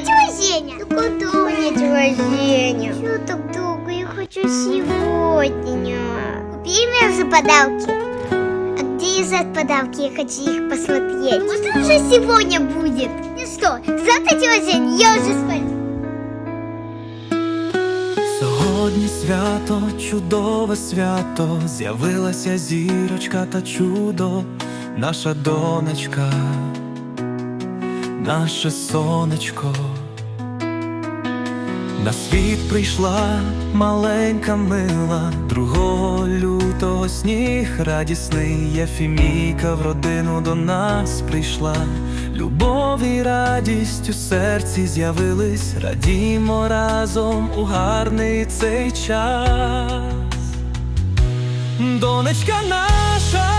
тетя Женя? Ну куда мне тетя Женя? Что так долго? Я хочу сегодня. Купи мне за подарки. А где лежат подарки? Я хочу их посмотреть. Может уже сегодня будет? Ну что, завтра тетя Женя, я уже спать. Сьогодні свято, чудове свято, з'явилася зірочка та чудо, наша донечка, наше сонечко. На світ прийшла маленька мила, другого лютого сніг радісний Єфімійка в родину до нас прийшла. Любов і радість у серці з'явились, радімо разом у гарний цей час. Донечка наша,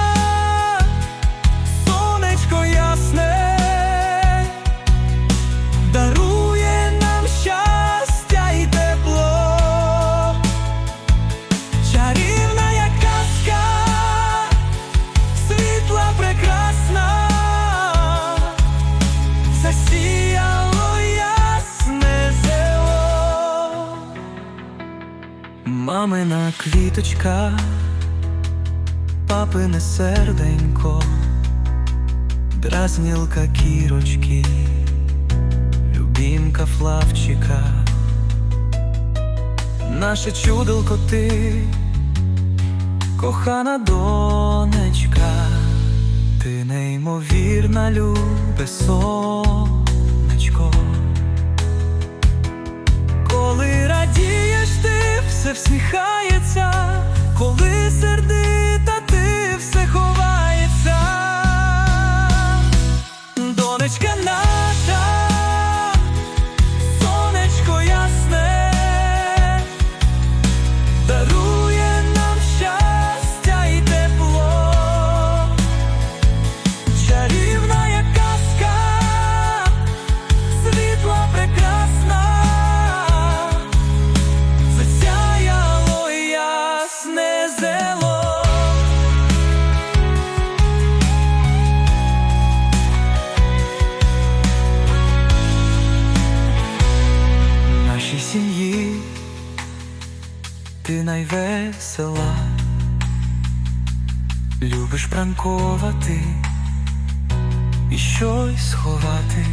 Мамина квіточка, папине серденько, дразнілка кірочки, любімка флавчика, наше чудилко ти, кохана донечка, ти неймовірна, любе сонечко. Всміхається, Сім'ї ти найвесела, любиш пранкувати і щось сховати.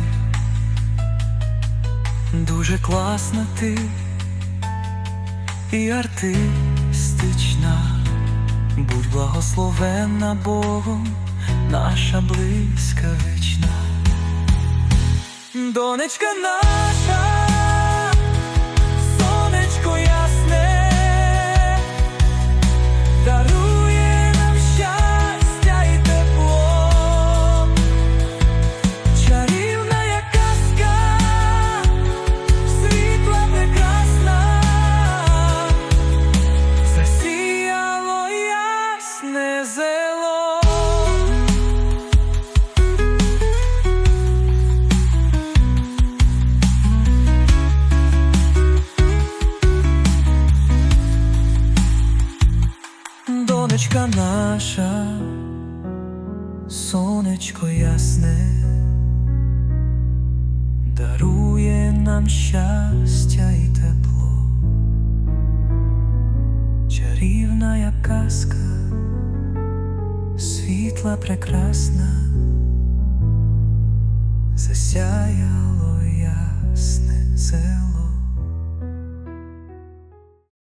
Дуже класна ти і артистична, будь благословенна Богом, наша блискавична. Донечка наша, Донечка наша, сонечко ясне, дарує нам щастя і тепло, чарівна як казка, світла прекрасна, засяяло ясне.